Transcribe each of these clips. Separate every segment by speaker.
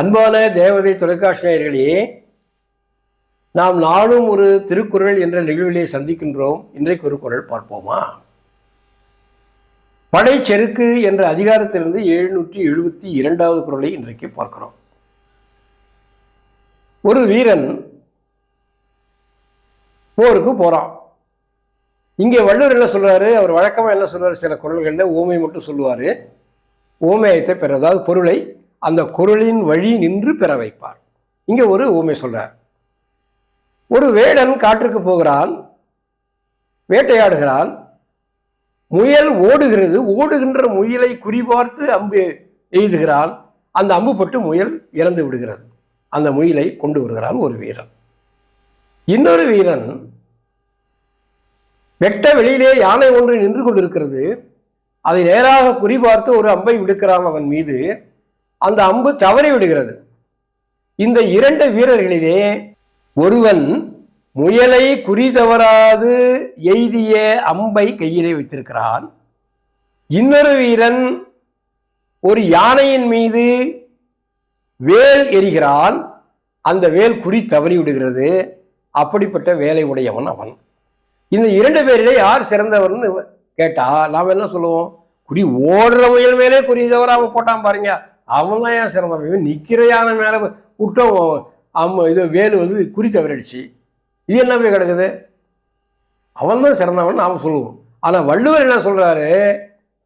Speaker 1: அன்பான தேவதை தொலைக்காட்சி நேயர்களே நாம் நாளும் ஒரு திருக்குறள் என்ற நிகழ்விலே சந்திக்கின்றோம். இன்றைக்கு ஒரு குறள் பார்ப்போமா? படைச்செருக்கு என்ற அதிகாரத்திலிருந்து எழுநூற்றி எழுபத்தி இரண்டாவது குரலை இன்றைக்கு பார்க்கிறோம். ஒரு வீரன் போருக்கு போறான். இங்கே வள்ளுவர் என்ன சொல்றாரு? அவர் வழக்கமாக என்ன சொல்றாரு? சில குறள்களில் ஓமை மட்டும் சொல்லுவாரு. ஓமேயத்தை பெற அதாவது பொருளை அந்த குரலின் வழி நின்று பெற வைப்பார். இங்கே ஒரு ஊமை சொல்றார். ஒரு வேடன் காற்றுக்கு போகிறான் வேட்டையாடுகிறான் முயல் ஓடுகிறது ஓடுகின்ற முயலை குறிபார்த்து அம்பு எய்துகிறான் அந்த அம்பு பட்டு முயல் இறந்து விடுகிறது. அந்த முயலை கொண்டு வருகிறான் ஒரு வீரன். இன்னொரு வீரன் வெட்ட வெளியிலே யானை ஒன்று நின்று கொண்டிருக்கிறது. அதை நேராக குறிபார்த்து ஒரு அம்பை விடுக்கிறான் அவன் மீது. அந்த அம்பு தவறி விடுகிறது. இந்த இரண்டு வீரர்களிலே ஒருவன் முயலை குறி தவறாது எய்திய அம்பை கையிலே வைத்திருக்கிறான். இன்னொரு வீரன் ஒரு யானையின் மீது வேல் எரிகிறான் அந்த வேல் குறி தவறி விடுகிறது. அப்படிப்பட்ட வேலை உடையவன் அவன். இந்த இரண்டு பேரிலே யார் சிறந்தவர்னு கேட்டா நாம் என்ன சொல்லுவோம்? குறி ஓடுற முயல் மேலே குறி தவறாம போட்டான் பாருங்க. அவன் தான் ஏன் சிறந்தவன் இவன் நிற்கிற யானை மேலே குற்றம் அவன் இது வேலு வந்து குறி தவறிடுச்சு இது என்ன போய் கிடக்குது? அவன் தான் சிறந்தவன் நாம் சொல்லுவோம். ஆனால் வள்ளுவர் என்ன சொல்கிறாரு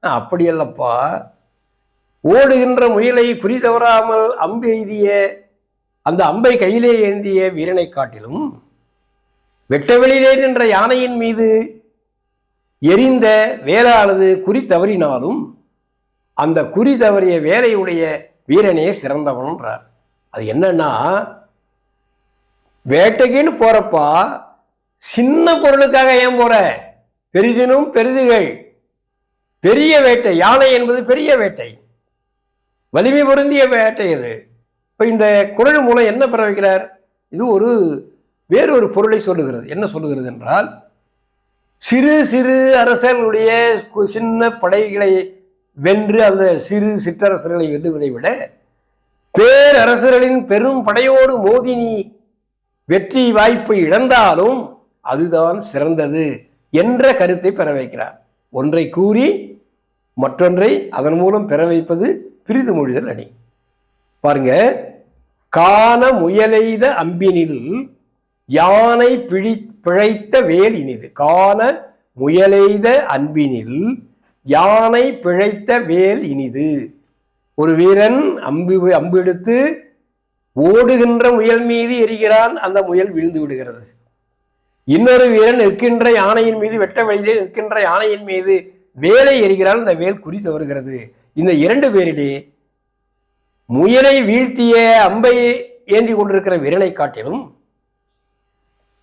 Speaker 1: அப்படி அல்லப்பா ஓடுகின்ற முயலை குறி தவறாமல் அம்பு எய்திய அந்த அம்பை கையிலே ஏந்திய வீரனை காட்டிலும் வெட்டவெளியிலே நின்ற யானையின் மீது எரிந்த வேலானது குறி தவறினாலும் அந்த குறி தவறிய வேலையுடைய வீரனையே சிறந்தவன்றார் அது என்னன்னா வேட்டைக்குன்னு போறப்பா சின்ன பொருளுக்காக ஏன் போற? பெரிதினும் பெரிதுகள். பெரிய வேட்டை யானை என்பது பெரிய வேட்டை. வலிமை பொருந்திய வேட்டை அது. இப்போ இந்த குரல் மூலம் என்ன பெற வைக்கிறார் இது ஒரு வேறு ஒரு பொருளை சொல்லுகிறது. என்ன சொல்லுகிறது என்றால் சிறு சிறு அரசர்களுடைய கு- சின்ன படைகளை வென்று அந்த சிறு சிற்றரசர்களை வெல்லுவதை விட பேரரசர்களின் பெரும் படையோடு மோதி நீ வெற்றி வாய்ப்பை இழந்தாலும் அதுதான் சிறந்தது என்ற கருத்தை பெற வைக்கிறார். ஒன்றை கூறி மற்றொன்றை அதன் மூலம் பெற வைப்பது பிரிது மொழிதல் அணி. பாருங்க காண முயலெய்த அம்பினில் யானை பிழி பிழைத்த வேல் இனிது. காண முயலெய்த அன்பினில் யானை பிழைத்த வேல் இனிது. ஒரு வீரன் அம்பு அம்பு எடுத்து ஓடுகின்ற முயல் மீது எரிகிறான். அந்த முயல் விழுந்து விடுகிறது. இன்னொரு வீரன் நிற்கின்ற யானையின் மீது வெட்ட வழியிலே நிற்கின்ற யானையின் மீது வேலை எரிகிறான். அந்த வேல் குறி தவறுகிறது. இந்த இரண்டு பேரிடையே முயலை வீழ்த்திய அம்பை ஏந்தி கொண்டிருக்கிற வீரனை காட்டிலும்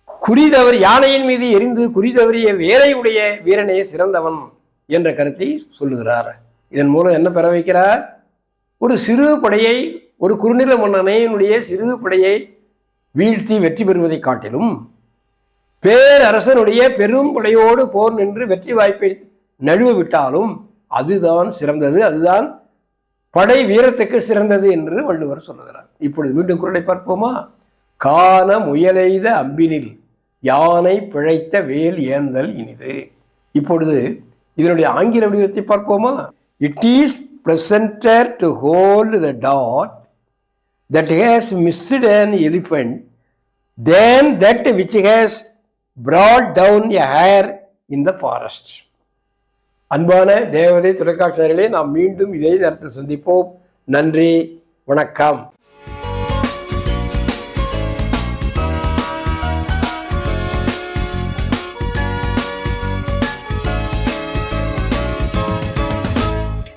Speaker 1: குறி தவறி யானையின் மீது எரிந்து குறி தவறிய வேலையுடைய வீரனே சிறந்தவன். என்ற கருத்தை சொல்லுகிறார். இதன் மூலம் என்ன பெற வைக்கிறார்? ஒரு சிறு படையை ஒரு குறுநில மன்னனையினுடைய சிறு படையை வீழ்த்தி வெற்றி பெறுவதை காட்டிலும் பேரரசனுடைய பெரும் படையோடு போர் நின்று வெற்றி வாய்ப்பை நழுவ விட்டாலும் அதுதான் சிறந்தது அதுதான் படை வீரத்துக்கு சிறந்தது என்று வள்ளுவர் சொல்லுகிறார். இப்பொழுது மீண்டும் குரலை பார்ப்போமா? காண முயலெய்த அம்பினில் யானை பிழைத்த வேல் ஏந்தல் இனிது. இப்பொழுது இதனுடைய ஆங்கில வடிவத்தை பார்ப்போமா? It is presenter to hold the dot that has missed an elephant than that which has brought down a hare in the forest அன்பான தேவதை தொலைக்காட்சியர்களே நாம் மீண்டும் இதே நேரத்தில் சந்திப்போம். நன்றி வணக்கம்.